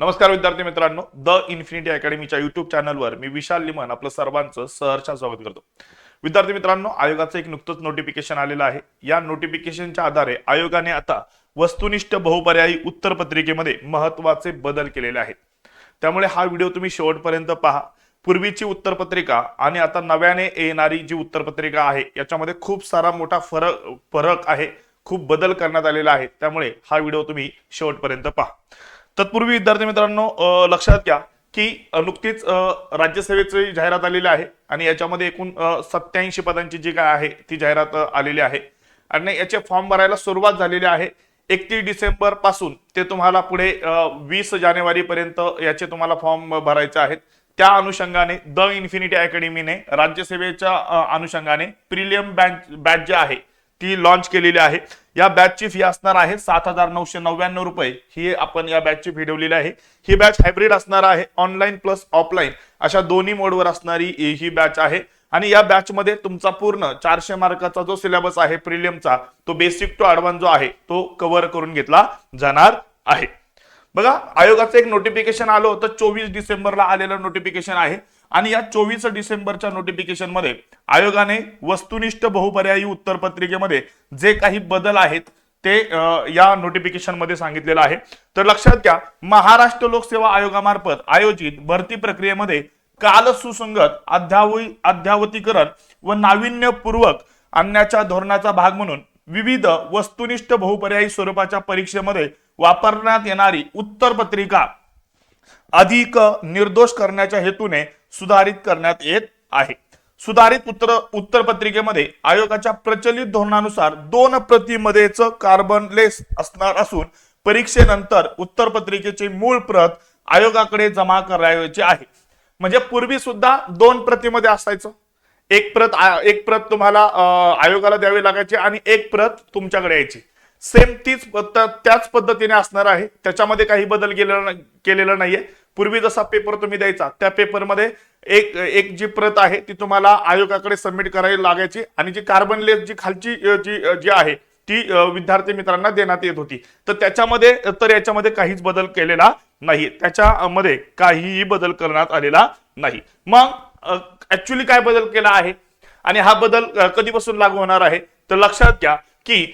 नमस्कार विद्यार्थी मित्रांनो द इन्फिनिटी अकॅडमीच्या युट्यूब चॅनलवर मी विशाल लिमन आपलं सर्वांचं सहर्ष स्वागत करतो. विद्यार्थी मित्रांनो आयोगाचं एक नुकतंच नोटिफिकेशन आलेलं आहे. या नोटिफिकेशनच्या आधारे आयोगाने आता वस्तुनिष्ठ बहुपर्यायी उत्तर पत्रिकेमध्ये महत्त्वाचे बदल केलेले आहेत. त्यामुळे हा व्हिडिओ तुम्ही शेवटपर्यंत पहा. पूर्वीची उत्तरपत्रिका आणि आता नव्याने येणारी जी उत्तरपत्रिका आहे याच्यामध्ये खूप सारा मोठा फरक फरक आहे. खूप बदल करण्यात आलेला आहे. त्यामुळे हा व्हिडिओ तुम्ही शेवटपर्यंत पहा. तत्पूर्वी विद्यार्थी मित्रांनो लक्षात घ्या की नुकतीच राज्यसेवेची जाहिरात आलेली आहे आणि याच्यामध्ये एकूण सत्याऐंशी पदांची जी काय आहे ती जाहिरात आलेली आहे. आणि याचे फॉर्म भरायला सुरुवात झालेली आहे एकतीस डिसेंबरपासून. ते तुम्हाला पुढे वीस जानेवारी पर्यंत याचे तुम्हाला फॉर्म भरायचे आहेत. त्या अनुषंगाने द इन्फिनिटी अकॅडमीने राज्यसेवेच्या अनुषंगाने प्रिलियम बॅच बॅच जे आहे ती लॉन्च केलेली आहे. या बॅचची फी असणार आहे सात हजार नऊशे नव्याण्णव रुपये. ही आपण या बॅचची फी ठेवलेली आहे. ही बॅच हायब्रिड असणार आहे ऑनलाईन प्लस ऑफलाईन अशा दोन्ही मोडवर असणारी ही बॅच आहे. आणि या बॅच मध्ये तुमचा पूर्ण चारशे मार्काचा जो सिलेबस आहे प्रिलियमचा तो बेसिक टू ऍडव्हान्स जो आहे तो कव्हर करून घेतला जाणार आहे. बघा आयोगाचं एक नोटिफिकेशन आलं होतं. चोवीस डिसेंबरला आलेलं नोटिफिकेशन आहे. आणि या चोवीस डिसेंबरच्या नोटिफिकेशनमध्ये आयोगाने वस्तुनिष्ठ बहुपर्यायी उत्तरपत्रिकेमध्ये जे काही बदल आहेत ते या नोटिफिकेशनमध्ये सांगितलेलं आहे. तर लक्षात घ्या महाराष्ट्र लोकसेवा आयोगामार्फत आयोजित भरती प्रक्रियेमध्ये काल सुसंगत अध्यावी अध्यावतीकरण व नाविन्यपूर्वक आणण्याच्या धोरणाचा भाग म्हणून विविध वस्तुनिष्ठ बहुपर्यायी स्वरूपाच्या परीक्षेमध्ये वापरण्यात येणारी उत्तरपत्रिका अधिक निर्दोष करण्याच्या हेतूने सुधारित करण्यात येत आहे. सुधारित उत्तर उत्तरपत्रिकेमध्ये आयोगाच्या प्रचलित धोरणानुसार दोन प्रतिमध्येच कार्बनलेस असणार असून परीक्षेनंतर उत्तरपत्रिकेची मूळ प्रत आयोगाकडे जमा करायची आहे. म्हणजे पूर्वी सुद्धा दोन प्रतीमध्ये असायचं. एक प्रत एक प्रत तुम्हाला आयोगाला द्यावी लागायची आणि एक प्रत तुमच्याकडे यायची. सेम तीच त्याच पद्धतीने असणार आहे. त्याच्यामध्ये काही बदल केलेला केलेला नाहीये. पूर्वी जसा पेपर तुम्ही द्यायचा त्या पेपरमध्ये एक एक जी प्रत आहे ती तुम्हाला आयोगाकडे सबमिट करायला लागायची आणि जी कार्बन लेस जी खालची जी जी आहे ती विद्यार्थी मित्रांना देण्यात येत होती. तर त्याच्यामध्ये तर याच्यामध्ये काहीच बदल केलेला नाही. त्याच्यामध्ये काहीही बदल करण्यात आलेला नाही. मग ऍक्च्युली काय बदल केला आहे? आणि हा बदल कधीपासून लागू होणार आहे? तर लक्षात घ्या की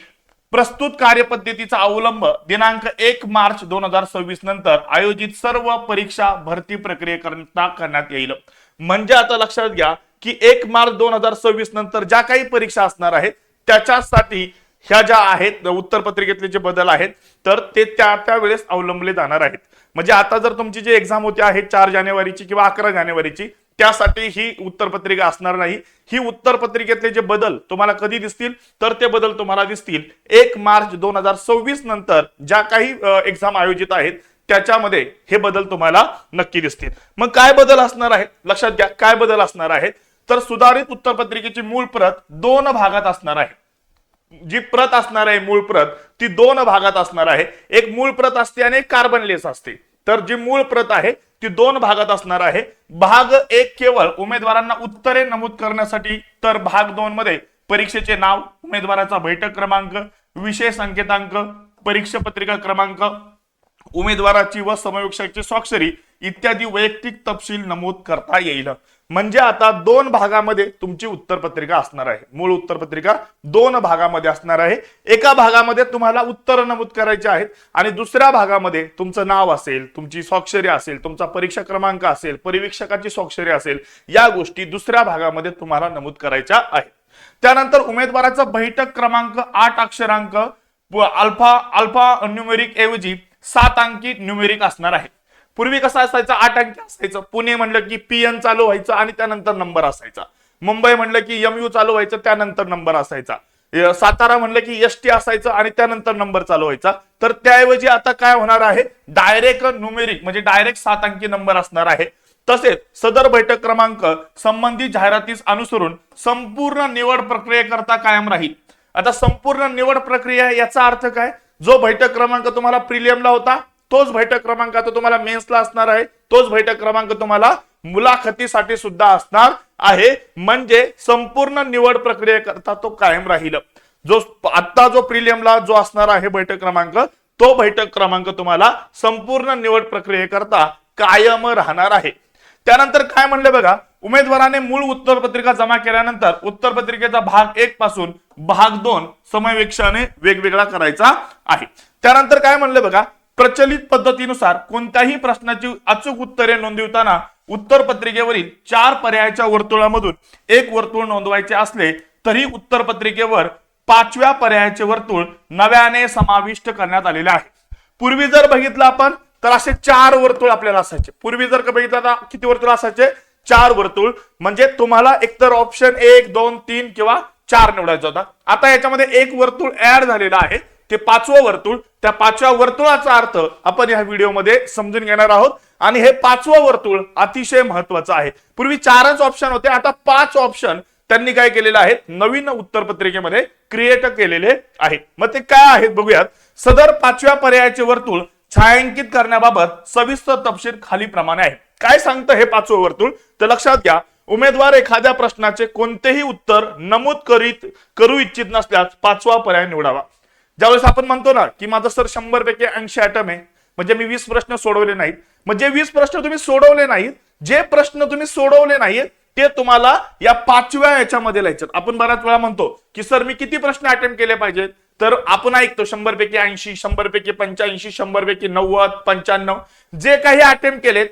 प्रस्तुत कार्यपद्धतीचा अवलंब दिनांक एक मार्च दोन हजार सव्वीस नंतर आयोजित सर्व परीक्षा भरती प्रक्रियेकरता करण्यात येईल. म्हणजे आता लक्षात घ्या की एक मार्च दोन हजार सव्वीस नंतर ज्या काही परीक्षा असणार आहेत त्याच्यासाठी ह्या ज्या आहेत उत्तरपत्रिकेतले जे बदल आहेत तर ते त्या त्या वेळेस अवलंबले जाणार आहेत. म्हणजे आता जर तुमची जी एक्झाम होती आहे चार जानेवारीची किंवा अकरा जानेवारीची त्यासाठी ही उत्तरपत्रिका असणार नाही. ही उत्तरपत्रिकेतले जे बदल तुम्हाला कधी दिसतील तर ते बदल तुम्हाला दिसतील. एक मार्च दोन हजार सव्वीस नंतर ज्या काही एक्झाम आयोजित आहेत त्याच्यामध्ये हे बदल तुम्हाला नक्की दिसतील. मग काय बदल असणार आहेत? लक्षात घ्या काय बदल असणार आहेत? तर सुधारित उत्तरपत्रिकेची मूळ प्रत दोन भागात असणार आहे. जी प्रत असणार आहे मूळ प्रत ती दोन भागात असणार आहे. एक मूळ प्रत असते आणि एक कार्बन लेस असते. तर जी मूळ प्रत आहे ती दोन भागात असणार आहे. भाग एक केवळ उमेदवारांना उत्तरे नमूद करण्यासाठी तर भाग दोन मध्ये परीक्षेचे नाव उमेदवाराचा बैठक क्रमांक विषय संकेतांक परीक्षा पत्रिका क्रमांक उमेदवाराची व समविक्षकाची स्वाक्षरी इत्यादी वैयक्तिक तपशील नमूद करता येईल. म्हणजे आता दोन भागामध्ये तुमची उत्तरपत्रिका असणार आहे. मूळ उत्तरपत्रिका दोन भागामध्ये असणार आहे. एका भागामध्ये तुम्हाला उत्तर नमूद करायचे आहेत आणि दुसऱ्या भागामध्ये तुमचं नाव असेल तुमची स्वाक्षरी असेल तुमचा परीक्षा क्रमांक असेल परिवीक्षकाची स्वाक्षरी असेल या गोष्टी दुसऱ्या भागामध्ये तुम्हाला नमूद करायच्या आहेत. त्यानंतर उमेदवाराचा बैठक क्रमांक आठ अक्षरांक अल्फा अल्फा न्युमेरिक ऐवजी सात अंकी न्यूमेरिक असणार आहे. पूर्वी कसं असायचं आठ अंकी असायचं. पुणे म्हणलं की पी एन चालू व्हायचं आणि त्यानंतर नंबर असायचा. मुंबई म्हणलं की एम यू चालू व्हायचं त्यानंतर नंबर असायचा. सातारा म्हणलं की एस टी असायचं आणि त्यानंतर नंबर चालू व्हायचा. तर त्याऐवजी आता काय होणार आहे? डायरेक्ट न्युमेरिक म्हणजे डायरेक्ट सात अंकी नंबर असणार आहे. तसेच सदर बैठक क्रमांक संबंधित जाहिरातीस अनुसरून संपूर्ण निवड प्रक्रियेकरता कायम राहील. आता संपूर्ण निवड प्रक्रिया याचा अर्थ काय? जो बैठक क्रमांक तुम्हाला प्रिलियमला होता तोच बैठक क्रमांक आता तुम्हाला मेन्सला असणार आहे. तोच बैठक क्रमांक तुम्हाला मुलाखतीसाठी सुद्धा असणार आहे. म्हणजे संपूर्ण निवड प्रक्रियेकरता तो कायम राहील. जो आता जो प्रिलियमला जो असणार आहे बैठक क्रमांक तो बैठक क्रमांक तुम्हाला संपूर्ण निवड प्रक्रियेकरता कायम राहणार आहे. त्यानंतर काय म्हणले बघा उमेदवाराने मूळ उत्तरपत्रिका जमा केल्यानंतर उत्तरपत्रिकेचा भाग एक पासून भाग दोन समयवेक्षाने वेगवेगळा करायचा आहे. त्यानंतर काय म्हणले बघा प्रचलित पद्धतीनुसार कोणत्याही प्रश्नाची अचूक उत्तरे नोंदवताना उत्तरपत्रिकेवरील चार पर्यायाच्या वर्तुळामधून एक वर्तुळ नोंदवायचे असले तरी उत्तरपत्रिकेवर पाचव्या पर्यायाचे वर्तुळ नव्याने समाविष्ट करण्यात आलेले आहे. पूर्वी जर बघितलं आपण तर असे चार वर्तुळ आपल्याला असायचे. पूर्वी जर का बघितलं तर किती वर्तुळ असायचे? चार वर्तुळ. म्हणजे तुम्हाला एकतर ऑप्शन एक दोन तीन किंवा चार निवडायचा होता. आता याच्यामध्ये एक वर्तुळ ऍड झालेला आहे. ते पाचवं वर्तुळ त्या पाचव्या वर्तुळाचा अर्थ आपण या व्हिडिओमध्ये समजून घेणार आहोत. आणि हे पाचवं वर्तुळ अतिशय महत्वाचं आहे. पूर्वी चारच ऑप्शन होते आता पाच ऑप्शन त्यांनी काय केलेलं आहे? नवीन उत्तरपत्रिकेमध्ये क्रिएट केलेले आहेत मग ते काय आहेत बघूयात. सदर पाचव्या पर्यायाचे वर्तुळ छायांकित करण्याबाबत सविस्तर तपशील खाली प्रमाणे आहे. काय सांगतं हे पाचवं वर्तुळ? तर लक्षात घ्या उमेदवार एखाद्या प्रश्नाचे कोणतेही उत्तर नमूद करीत करू इच्छित नसल्यास पाचवा पर्याय निवडावा. ज्यावेळेस आपण म्हणतो ना की माझं सर शंभर पैकी ऐंशी आयटम आहे म्हणजे मी वीस प्रश्न सोडवले नाहीत. म्हणजे वीस प्रश्न तुम्ही सोडवले नाहीत. जे प्रश्न तुम्ही सोडवले नाहीत ते तुम्हाला या पाचव्या याच्यामध्ये लिहायचे आपण बऱ्याच वेळा म्हणतो की सर मी किती प्रश्न अटेम्प्ट केले पाहिजेत? तर आपण ऐकतो शंभर पैकी ऐंशी शंभर पैकी पंच्याऐंशी शंभर पैकी नव्वद पंच्याण्णव जे काही अटेम्प्ट केलेत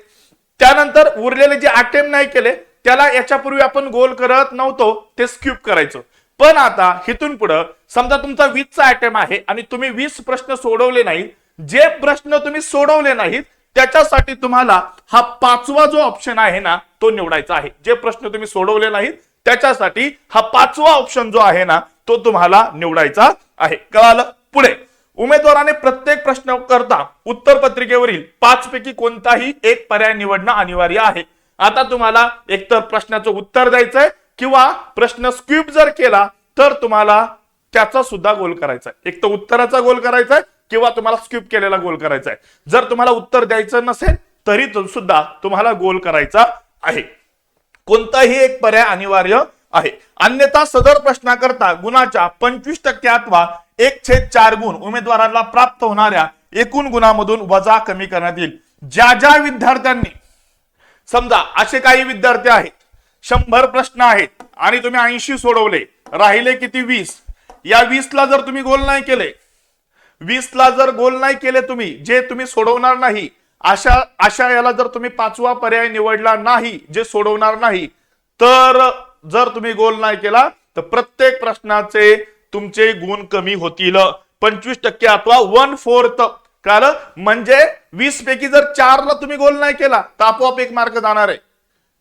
त्यानंतर उरलेले जे अटेम्प्ट नाही केले त्याला याच्यापूर्वी आपण गोल करत नव्हतो ते स्क्यूप करायचं. पण आता हिथून पुढं समजा तुमचा वीसचा अटेम्प आहे आणि तुम्ही वीस प्रश्न सोडवले नाहीत जे प्रश्न तुम्ही सोडवले नाहीत त्याच्यासाठी तुम्हाला हा पाचवा जो ऑप्शन आहे ना तो निवडायचा आहे. जे प्रश्न तुम्ही सोडवले नाहीत त्याच्यासाठी हा पाचवा ऑप्शन जो आहे ना तो तुम्हाला निवडायचा आहे. कळालं? पुढे. उमेदवाराने प्रत्येक प्रश्न करता उत्तर पत्रिकेवरील पाच पैकी कोणताही एक पर्याय निवडणं अनिवार्य आहे. आता तुम्हाला एकतर प्रश्नाचं उत्तर द्यायचंय किंवा प्रश्न स्क्यूब जर केला तर तुम्हाला त्याचा सुद्धा गोल करायचा आहे. एक तर उत्तराचा गोल करायचा आहे किंवा तुम्हाला स्क्यूब केलेला गोल करायचा आहे. जर तुम्हाला उत्तर द्यायचं नसेल तरी सुद्धा तुम्हाला गोल करायचा आहे. कोणताही एक पर्याय अनिवार्य आहे. अन्यथा सदर प्रश्नाकरता गुणाच्या पंचवीस टक्के अथवा एक छेद चार गुण उमेदवाराला प्राप्त होणाऱ्या एकूण गुणामधून वजा कमी करण्यात येईल. ज्या ज्या विद्यार्थ्यांनी समजा असे काही विद्यार्थी आहेत शंभर प्रश्न आहेत आणि तुम्ही ऐंशी सोडवले. राहिले किती वीस? या वीसला जर तुम्ही गोल नाही केले वीसला जर गोल नाही केले तुम्ही जे तुम्ही सोडवणार नाही अशा अशा याला जर तुम्ही पाचवा पर्याय निवडला नाही जे सोडवणार नाही तर जर तुम्ही गोल नाही केला तर प्रत्येक प्रश्नाचे तुमचे गुण कमी होतील. पंचवीस टक्के अथवा वन फोर्थ. कारण म्हणजे वीस पैकी जर चारला तुम्ही गोल नाही केला तर आपोआप एक मार्क जाणार आहे.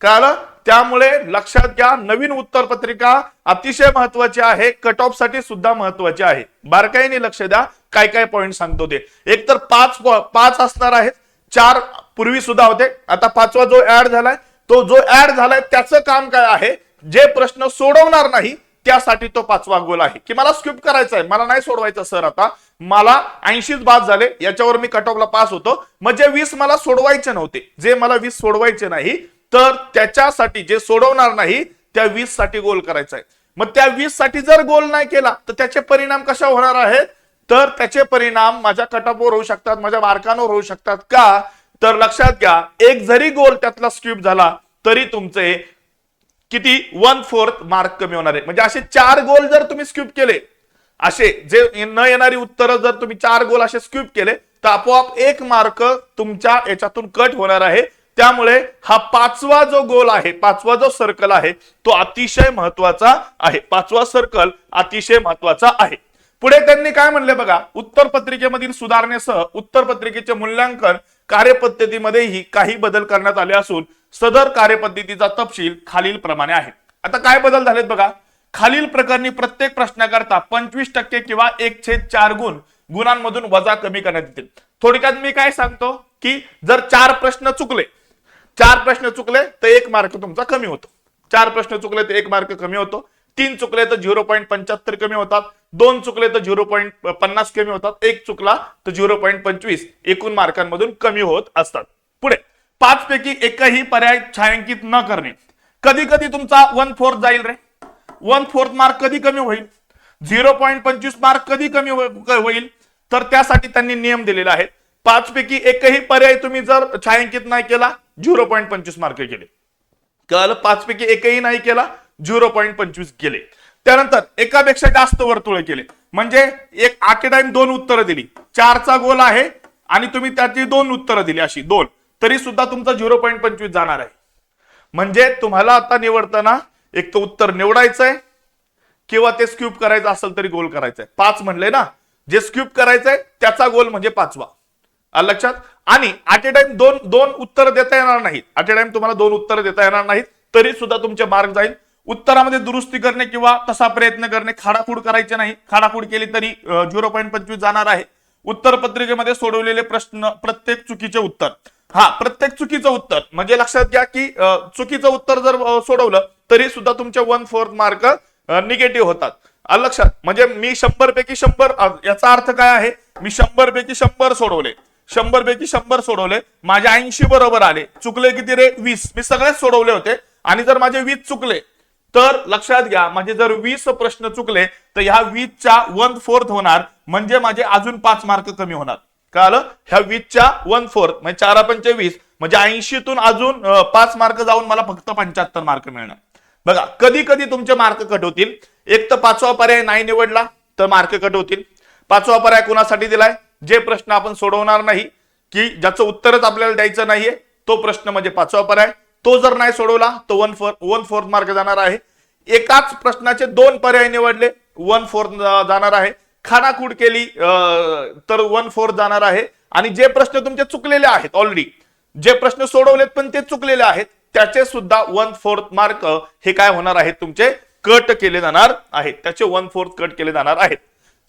कारण त्यामुळे लक्षात घ्या नवीन उत्तरपत्रिका अतिशय महत्वाची आहे कट ऑफसाठी सुद्धा महत्वाची आहे. बारकाईने लक्ष द्या काय काय पॉईंट सांगतो ते. एक तर पाच पाच असणार आहेत चार पूर्वी सुद्धा होते आता पाचवा जो ऍड झालाय तो जो ऍड झालाय त्याचं काम काय आहे? जे प्रश्न सोडवणार नाही त्यासाठी तो पाचवा गोल आहे. की मला स्किप करायचा आहे मला नाही सोडवायचं सर आता. मला ऐंशीच बाद झाले याच्यावर मी कट ऑफला पास होतो. म्हणजे वीस मला सोडवायचे नव्हते जे मला वीस सोडवायचे नाही तर त्याच्यासाठी जे सोडवणार नाही त्या वीससाठी गोल करायचा आहे. मग त्या वीससाठी जर गोल नाही केला तर त्याचे परिणाम कशा होणार आहेत? तर त्याचे परिणाम माझ्या कटअपवर होऊ शकतात माझ्या मार्कांवर होऊ शकतात का? तर लक्षात घ्या एक जरी गोल त्यातला स्किप झाला तरी तुमचे किती? वन फोर्थ मार्क कमी होणार आहे. म्हणजे असे चार गोल जर तुम्ही स्क्यूप केले असे जे न येणारी उत्तरं जर तुम्ही चार गोल असे स्क्यूप केले तर आपोआप एक मार्क तुमच्या याच्यातून कट होणार आहे. त्यामुळे हा पाचवा जो गोल आहे पाचवा जो सर्कल आहे तो अतिशय महत्त्वाचा आहे. पाचवा सर्कल अतिशय महत्त्वाचा आहे. पुढे त्यांनी काय म्हणले बघा? उत्तर पत्रिकेमधील सुधारणेसह उत्तर पत्रिकेचे मूल्यांकन कार्यपद्धतीमध्येही काही बदल करण्यात आले असून सदर कार्यपद्धतीचा तपशील खालील प्रमाणे आहे. आता काय बदल झालेत बघा? खालील प्रकरणी प्रत्येक प्रश्नाकरता पंचवीस टक्के किंवा एक छेद चार गुण गुणांमधून वजा कमी करण्यात येतील. थोडक्यात मी काय सांगतो? की जर चार प्रश्न चुकले चार प्रश्न चुकले तर एक मार्क तुमचा कमी होतो. चार प्रश्न चुकले तर एक मार्क कमी होतो. तीन चुकले तर झिरो पॉईंट पंच्याहत्तर कमी होतात. दोन चुकले तर झिरो पॉईंट पन्नास कमी होतात. एक चुकला तर झिरो पॉईंट पंचवीस. एकूण मार्कांमधून कमी होत असतात. पुढे पाच पैकी एकही पर्याय छायांकित न करणे. कधी कधी तुमचा वन फोर्थ जाईल रे. वन फोर्थ मार्क कधी कमी होईल? झिरो पॉईंट पंचवीस मार्क कधी कमी हो-, होईल? तर त्यासाठी त्यांनी नियम दिलेले आहेत. पाच पैकी एकही पर्याय तुम्ही जर छायांकित नाही केला झिरो पॉईंट पंचवीस मार्क गेले. कळालं? पाच पैकी एकही नाही केला झिरो पॉईंट पंचवीस गेले. त्यानंतर एकापेक्षा जास्त वर्तुळे केले. म्हणजे एक आठ टाइम दोन उत्तरं दिली. चारचा गोल आहे आणि तुम्ही त्याची दोन उत्तरं दिली अशी दोन. तरी सुद्धा तुमचा झिरो पॉईंट पंचवीस जाणार आहे. म्हणजे तुम्हाला आता निवडताना एक तर उत्तर निवडायचंय किंवा ते स्क्यूप करायचं असेल तरी गोल करायचंय. पाच म्हणले ना जे स्क्यूप करायचंय त्याचा गोल म्हणजे पाचवा. लक्षात? आणि ॲट ए टाइम दोन दोन उत्तर देता येणार नाहीत. ॲट ए टाइम तुम्हाला दोन उत्तर देता येणार नाहीत. तरी सुद्धा तुमचे मार्क जाईल. उत्तरामध्ये दुरुस्ती करणे किंवा तसा प्रयत्न करणे खाडाखूड करायचे नाही. खाडाखूड केली तरी झिरो पॉईंट पंचवीस जाणार आहे. उत्तर पत्रिकेमध्ये सोडवलेले प्रश्न प्रत्येक चुकीचे उत्तर. हा प्रत्येक चुकीचं उत्तर. म्हणजे लक्षात घ्या की चुकीचं उत्तर जर सोडवलं तरी सुद्धा तुमचे वन फोर्थ मार्क निगेटिव्ह होतात. लक्षात? म्हणजे मी शंभर पैकी शंभर याचा अर्थ काय आहे? मी शंभर पैकी शंभर सोडवले. शंभर पैकी शंभर सोडवले. माझे ऐंशी बरोबर आले. चुकले किती रे? वीस. मी सगळेच सोडवले होते. आणि जर माझे वीस चुकले तर लक्षात घ्या म्हणजे जर वीस प्रश्न चुकले तर ह्या वीसच्या वन फोर्थ होणार. म्हणजे माझे अजून पाच मार्क कमी होणार. काय आलं ह्या वीसच्या वन फोर्थ म्हणजे चारा पंचे वीस म्हणजे ऐंशीतून अजून पाच मार्क जाऊन मला फक्त पंच्याहत्तर मार्क मिळणार. बघा कधी कधी तुमचे मार्क कट होतील. एक तर पाचवा पर्याय नाही निवडला तर मार्क कट होतील. पाचवा पर्याय कुणासाठी दिलाय? जे प्रश्न आपण सोडवणार नाही की ज्याचं उत्तरच आपल्याला द्यायचं नाहीये तो प्रश्न म्हणजे पाचवा पर्याय. तो जर नाही सोडवला तो one four one fourth mark जाणार आहे. एकाच प्रश्नाचे दोन पर्याय निवडले वन फोर्थ जाणार आहे. खानाकूड केली तर वन फोर्थ जाणार आहे. आणि जे प्रश्न तुमचे चुकलेले आहेत ऑलरेडी जे प्रश्न सोडवलेत पण ते चुकलेले आहेत त्याचे सुद्धा वन फोर्थ मार्क हे काय होणार आहेत तुमचे कट केले जाणार आहेत. त्याचे वन फोर्थ कट केले जाणार आहेत.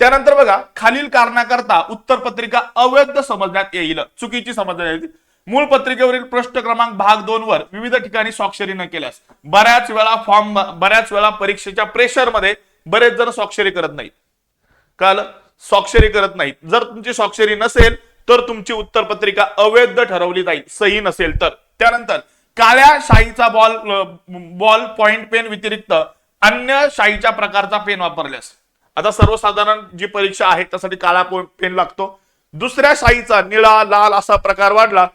त्यानंतर बघा खालील कारणाकरता उत्तर पत्रिका अवैध समजण्यात येईल. चुकीची समजण्यात येईल. मूळ पत्रिकेवरील प्रश्न क्रमांक भाग दोन वर विविध ठिकाणी स्वाक्षरी न केल्यास बऱ्याच वेळा फॉर्म बऱ्याच वेळा परीक्षेच्या प्रेशरमध्ये बरेच जण स्वाक्षरी करत नाहीत. काल स्वाक्षरी करत नाहीत. जर तुमची स्वाक्षरी नसेल तर तुमची उत्तर पत्रिका अवैध ठरवली जाईल. सही नसेल तर. त्यानंतर काळ्या शाईचा बॉल बॉल पॉइंट पेन व्यतिरिक्त अन्य शाईच्या प्रकारचा पेन वापरल्यास आता सर्वसाधारण जी परीक्षा आहे त्यासाठी काळा पेन लागतो. दुसऱ्या शाईचा निळा लाल असा प्रकार वाढला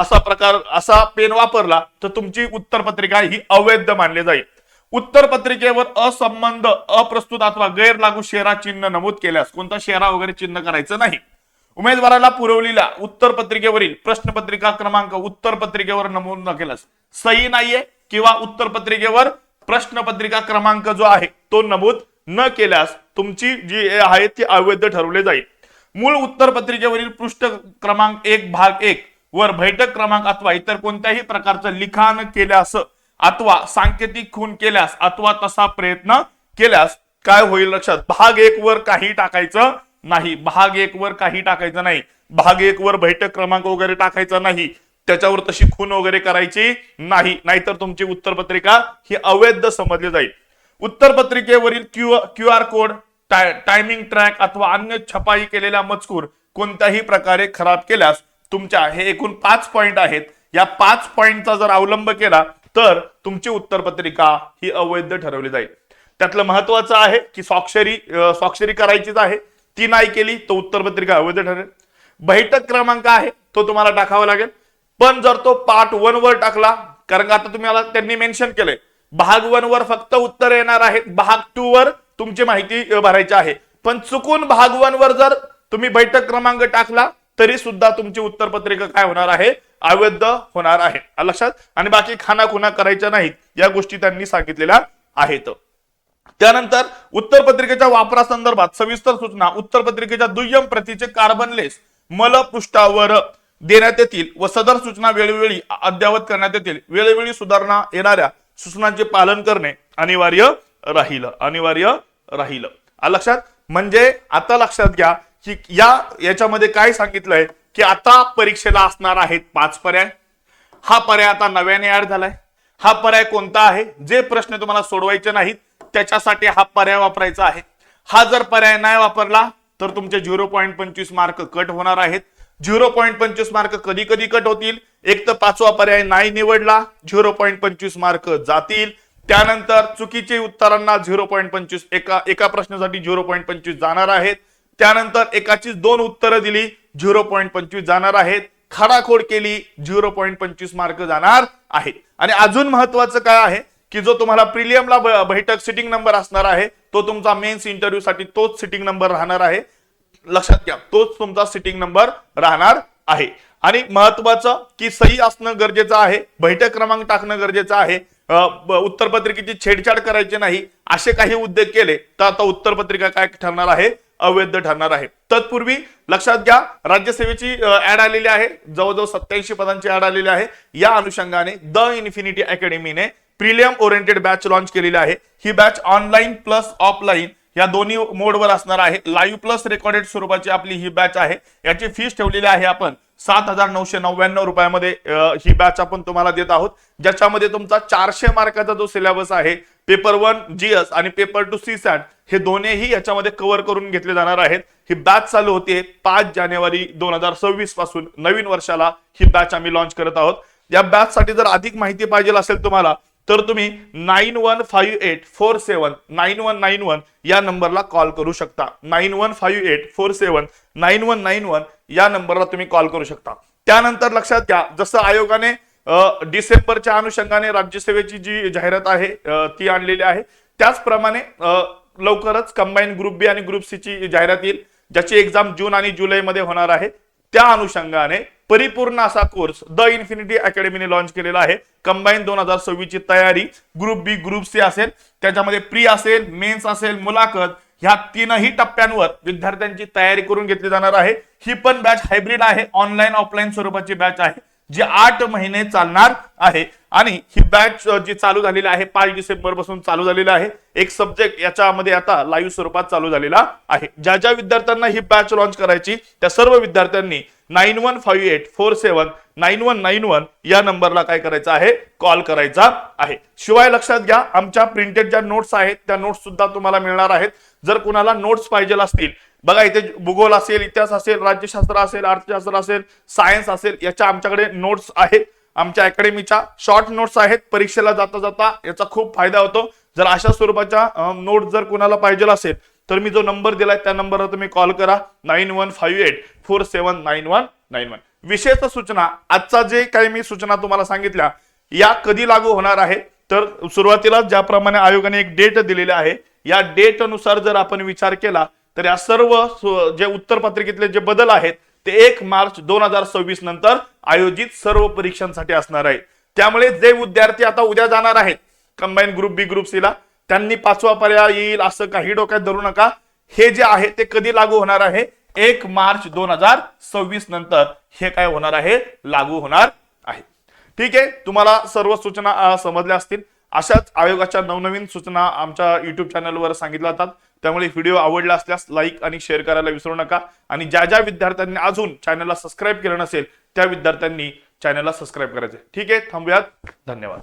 असा प्रकार असा पेन वापरला तर तुमची उत्तरपत्रिका ही अवैध मानली जाईल. उत्तर पत्रिकेवर असंबंध अप्रस्तुत अथवा गैर लागू शेरा चिन्ह नमूद केल्यास कोणता शेरा वगैरे चिन्ह करायचं नाही. उमेदवाराला पुरवलेल्या उत्तर पत्रिकेवरील प्रश्नपत्रिका क्रमांक उत्तर पत्रिकेवर नमूद न केल्यास सही नाहीये किंवा उत्तर पत्रिकेवर प्रश्नपत्रिका क्रमांक जो आहे तो नमूद न केल्यास तुमची जी आहे ती अवैध ठरवले जाईल. मूळ उत्तर पत्रिकेवरील पृष्ठ क्रमांक एक भाग एक वर बैठक क्रमांक अथवा इतर कोणत्याही प्रकारचं लिखाण केल्यास अथवा सांकेतिक खून केल्यास अथवा तसा प्रयत्न केल्यास काय होईल लक्षात? भाग एक वर काही टाकायचं नाही. भाग एक वर काही टाकायचं नाही. भाग एक वर बैठक क्रमांक वगैरे टाकायचा नाही. त्याच्यावर तशी खून वगैरे करायची नाही. नाहीतर तुमची उत्तरपत्रिका ही अवैध समजली जाईल. उत्तरपत्रिकेवरील Q Q R code tie timing track अथवा अन्य छपाई केलेला मजकूर कोणत्याही प्रकारे खराब केल्यास तुमच्या हे एकूण पाच पॉईंट आहेत. या पाच पॉईंटचा जर अवलंब केला तर तुमची उत्तरपत्रिका ही अवैध ठरवली जाईल. त्यातलं महत्वाचं आहे की स्वाक्षरी स्वाक्षरी करायचीच आहे. ती नाही केली तर उत्तरपत्रिका अवैध ठरेल. बैठक क्रमांक आहे तो तुम्हाला टाकावा लागेल. पण जर तो पार्ट वन वर टाकला कारण आता तुम्हाला त्यांनी मेन्शन केलंय भाग वन वर फक्त उत्तर येणार आहेत. भाग टू वर तुमची माहिती भरायची आहे. पण चुकून भाग वन वर जर तुम्ही बैठक क्रमांक टाकला तरी सुद्धा तुमची उत्तरपत्रिका काय होणार आहे? अवैध होणार आहे. लक्षात? आणि बाकी खाना खुना करायच्या नाहीत या गोष्टी त्यांनी सांगितलेल्या आहेत. त्यानंतर उत्तरपत्रिकेच्या वापरासंदर्भात सविस्तर सूचना. उत्तरपत्रिकेच्या दुय्यम प्रतीचे कार्बन लेस मलपृष्ठावर देण्यात येतील व सदर सूचना वेळोवेळी अद्यावत करण्यात येतील. वेळोवेळी सुधारणा येणाऱ्या सूचनांचे पालन करणे अनिवार्य राहिलं अनिवार्य राहिलं. लक्षात? म्हणजे आता लक्षात घ्या की या याच्यामध्ये काय सांगितलंय की आता परीक्षेला असणार आहेत पाच पर्याय. हा पर्याय आता नव्याने ऍड झालाय. हा पर्याय कोणता आहे? जे प्रश्न तुम्हाला सोडवायचे नाहीत त्याच्यासाठी हा पर्याय वापरायचा आहे. हा जर पर्याय नाही वापरला तर तुमचे झिरो पॉईंट पंचवीस मार्क कट होणार आहेत. झिरो पॉईंट पंचवीस मार्क कधी कधी कट होतील? एक तर पाचवा पर्याय नाही निवडला झिरो पॉईंट पंचवीस मार्क जातील. त्यानंतर चुकीचे उत्तरांना झिरो पॉईंट पंचवीस एका एका प्रश्नासाठी झिरो पॉईंट पंचवीस जाणार आहेत. त्यानंतर एकाची दोन उत्तरं दिली झिरो पॉईंट पंचवीस जाणार आहेत. खाडाखोड केली झिरो पॉईंट पंचवीस मार्क जाणार आहेत. आणि अजून महत्वाचं काय आहे की जो तुम्हाला प्रिलियमला बैठक सिटिंग नंबर असणार आहे तो तुमचा मेन्स इंटरव्ह्यू साठी तोच सिटिंग नंबर राहणार आहे. लक्षात घ्या तोच तुमचा सिटिंग नंबर राहणार आहे. आणि महत्वाचं की सही असणं गरजेचं आहे बैठक क्रमांक टाकणं गरजेचं आहे उत्तरपत्रिकेची छेडछाड करायची नाही असे काही उद्योग केले तर आता उत्तरपत्रिका काय ठरणार आहे? अवैध ठरणार आहे. तत्पूर्वी लक्षात घ्या राज्यसेवेची ऍड आलेली आहे जवळजवळ सत्याऐंशी पदांची ऍड आलेली आहे. या अनुषंगाने द इन्फिनिटी अकॅडमीने प्रिलियम ओरिएंटेड बॅच लॉन्च केलेली आहे. ही बॅच ऑनलाईन प्लस ऑफलाईन या दोन्ही मोडवर असणार आहे. लाईव्ह प्लस रेकॉर्डेड स्वरूपाची आपली ही बॅच आहे. याची फीस ठेवलेली आहे आपण सात हजार नऊशे नव्याण्णव रुपयामध्ये ही बॅच आपण तुम्हाला देत आहोत. ज्याच्यामध्ये तुमचा चारशे मार्काचा जो सिलेबस आहे पेपर वन जीएस आणि पेपर टू सी सॅट हे दोन्हीही याच्यामध्ये कव्हर करून घेतले जाणार आहेत. ही बॅच चालू होते पाच जानेवारी दोन हजार सव्वीसपासून नवीन वर्षाला ही बॅच आम्ही लॉन्च करत आहोत. या बॅच साठी जर अधिक माहिती पाहिजे असेल तुम्हाला तर तुम्ही nine one five eight four seven nine one nine one या नंबरला कॉल करू शकता. Nine one five eight four seven nine one nine one या नंबरला तुम्ही कॉल करू शकता. त्यानंतर लक्षात घ्या जसं आयोगाने डिसेंबरच्या अनुषंगाने राज्यसेवेची जी जाहिरात आहे ती आणलेली आहे त्याचप्रमाणे लवकरच कंबाईन ग्रुप बी आणि ग्रुप सी ची जाहिरात येईल ज्याची एक्झाम जून आणि जुलैमध्ये होणार आहे. त्या अनुषंगाने परिपूर्ण असा कोर्स द इन्फिनिटी अकॅडमीने लॉन्च केलेला आहे. कंबाईन दोन हजार सव्वीस ची तयारी ग्रुप बी ग्रुप सी असेल. त्याच्यामध्ये प्री असेल मेन्स असेल मुलाखत ह्या तीनही टप्प्यांवर विद्यार्थ्यांची तयारी करून घेतली जाणार आहे. ही पण बॅच हायब्रिड आहे ऑनलाईन ऑफलाईन स्वरूपाची बॅच आहे. जी आठ महिने चालणार आहे. आणि ही बॅच जी चालू झालेली आहे पाच डिसेंबरपासून चालू झालेली आहे. एक सब्जेक्ट याच्यामध्ये आता लाईव्ह स्वरूपात चालू झालेला आहे. ज्या ज्या विद्यार्थ्यांना ही बॅच लॉन्च करायची त्या सर्व विद्यार्थ्यांनी nine one five eight four seven nine one nine one या नंबरला काय करायचं आहे? कॉल करायचा आहे. शिवाय लक्षात घ्या आमच्या प्रिंटेड ज्या नोट्स आहेत त्या नोट्स सुद्धा तुम्हाला मिळणार आहेत. जर कुणाला नोट्स पाहिजे असतील बघा इथे भूगोल असेल इतिहास असेल राज्यशास्त्र असेल अर्थशास्त्र असेल सायन्स असेल याच्या आमच्याकडे नोट्स आहेत. आमच्या अकॅडमीच्या शॉर्ट नोट्स आहेत. परीक्षेला जाता जाता याचा खूप फायदा होतो. जर अशा स्वरूपाच्या नोट जर कुणाला पाहिजे असेल तर मी जो नंबर दिलाय त्या नंबरवर तुम्ही कॉल करा. Nine one five eight four seven nine one nine one विशेष सूचना आजचा जे काही मी सूचना तुम्हाला सांगितल्या या कधी लागू होणार आहे तर सुरुवातीला ज्याप्रमाणे आयोगाने एक डेट दिलेली आहे या डेटनुसार जर आपण विचार केला तर या सर्व जे उत्तर पत्रिकेतले जे बदल आहेत ते एक मार्च दोन हजार सव्वीस नंतर आयोजित सर्व परीक्षांसाठी असणार आहे त्यामुळे जे विद्यार्थी आता उद्या जाणार आहेत combine group B group C ला त्यांनी पाचवा पर्याय येईल असं काही डोक्यात धरू नका. हे जे आहे ते कधी लागू होणार आहे? एक मार्च दोन हजार सव्वीस नंतर हे काय होणार आहे? लागू होणार आहे. ठीक आहे? तुम्हाला सर्व सूचना समजल्या असतील. अशाच आयोगाच्या नवनवीन सूचना आमच्या युट्यूब चॅनलवर सांगितल्या जातात. त्यामुळे व्हिडिओ आवडला असल्यास लाईक आणि शेअर करायला विसरू नका. आणि ज्या ज्या विद्यार्थ्यांनी अजून चॅनलला सबस्क्राईब केलं नसेल त्या विद्यार्थ्यांनी चॅनलला सबस्क्राईब करायचे. ठीक आहे थांबूयात. धन्यवाद.